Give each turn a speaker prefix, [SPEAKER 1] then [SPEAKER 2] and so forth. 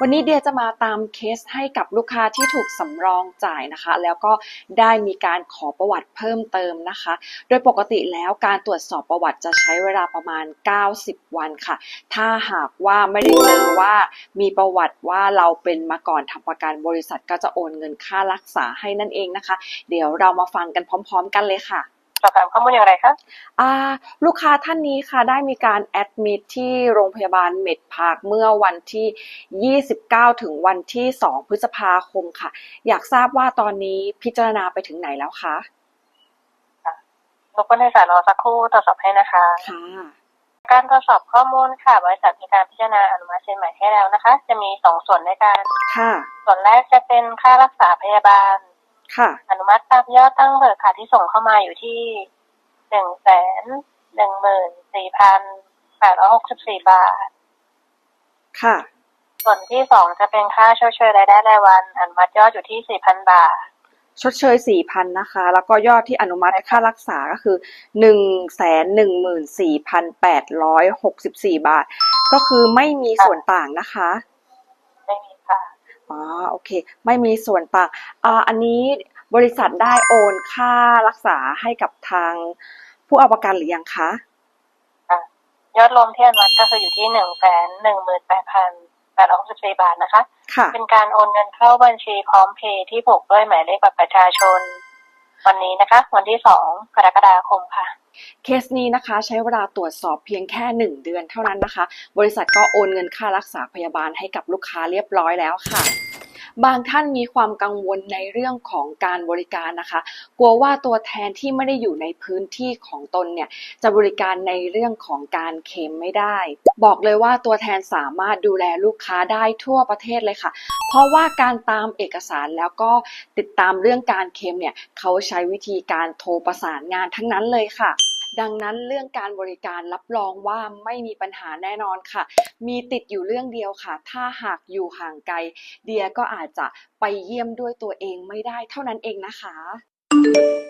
[SPEAKER 1] วันนี้เดียจะมาตามเคสให้กับลูกค้าที่ถูกสำรองจ่ายนะคะ แล้วก็ได้มีการขอประวัติเพิ่มเติมนะคะ โดยปกติแล้วการตรวจสอบประวัติจะใช้เวลาประมาณ 90 วันค่ะ ถ้าหากว่าไม่ได้เจอว่ามีประวัติว่าเราเป็นมาก่อนทำประกันบริษัทก็จะโอนเงินค่ารักษาให้นั่นเองนะคะ เดี๋ยวเรามาฟังกันพร้อม ๆ กันเลยค่ะ
[SPEAKER 2] สอบถามข้อมูลอย่างไรคะ
[SPEAKER 1] อ่าลูกค้าท่านนี้ค่ะได้มีการแอดมิทที่โรงพยาบาลเมดพาร์คเมื่อวันที่ 29 ถึงวันที่ 2 พฤษภาคมค่ะ อยากทราบว่าตอนนี้พิจารณาไปถึงไหนแล้วคะ
[SPEAKER 2] รบกวนให้สารรอสักครู่ตรวจสอบให้นะคะ
[SPEAKER 1] ค่ะ
[SPEAKER 2] การตรวจสอบข้อมูลค่ะ บริษัทมีการพิจารณาอนุมัติเซ็นใหม่ให้แล้วนะคะ จะมีสองส่วนในการ
[SPEAKER 1] ค่ะ
[SPEAKER 2] ส่วนแรกจะเป็นค่ารักษาพยาบาล
[SPEAKER 1] ค่ะ
[SPEAKER 2] อนุมัติตามยอดตั้งเบิกค่ะที่ส่งเข้ามาอยู่ที่หนึ่งแสนหนึ่งหมื่นสี่พันแปดร้อยหกสิบสี่บาท
[SPEAKER 1] ค่ะ
[SPEAKER 2] ส่วนที่สองจะเป็นค่าชดเชยรายได้รายวัน อนุมัติยอดอยู่ที่สี่พันบาท
[SPEAKER 1] ชดเชย4,000นะคะ แล้วก็ยอดที่อนุมัติค่ารักษาก็คือ114,864บาท ก็คือไม่มีส่วนต่างนะคะ
[SPEAKER 2] ไม่มีค่ะ
[SPEAKER 1] อ๋อโอเค ไม่มีส่วนต่างอ่าอันนี้บริษัทได้โอนค่ารักษาให้กับทางผู้เอาประกันหรือยังคะ
[SPEAKER 2] ยอดรวมที่อนุมัติก็คืออยู่ที่หนึ่งแสนหนึ่งหมื่นแปดพันแปดร้อยหกสิบสี่บาทนะคะ
[SPEAKER 1] ค่ะ
[SPEAKER 2] เป็นการโอนเงินเข้าบัญชีพร้อมเพย์ที่ผูกด้วยหมายเลขบัตรประชาชน วันนี้นะคะ วันที่สองกรกฎาคมค่ะ
[SPEAKER 1] เคสนี้นะคะใช้เวลาตรวจสอบเพียงแค่ 1 เดือนเท่านั้นนะคะ บริษัทก็โอนเงินค่ารักษาพยาบาลให้กับลูกค้าเรียบร้อยแล้วค่ะบางท่านมีความกังวลในเรื่องของการบริการนะคะ กลัวว่าตัวแทนที่ไม่ได้อยู่ในพื้นที่ของตนเนี่ยจะบริการในเรื่องของการเคลมไม่ได้ บอกเลยว่าตัวแทนสามารถดูแลลูกค้าได้ทั่วประเทศเลยค่ะ เพราะว่าการตามเอกสารแล้วก็ติดตามเรื่องการเคลมเนี่ยเขาใช้วิธีการโทรประสานงานทั้งนั้นเลยค่ะดังนั้นเรื่องการบริการรับรองว่าไม่มีปัญหาแน่นอนค่ะ มีติดอยู่เรื่องเดียวค่ะ ถ้าหากอยู่ห่างไกล เดียก็อาจจะไปเยี่ยมด้วยตัวเองไม่ได้เท่านั้นเองนะคะ Música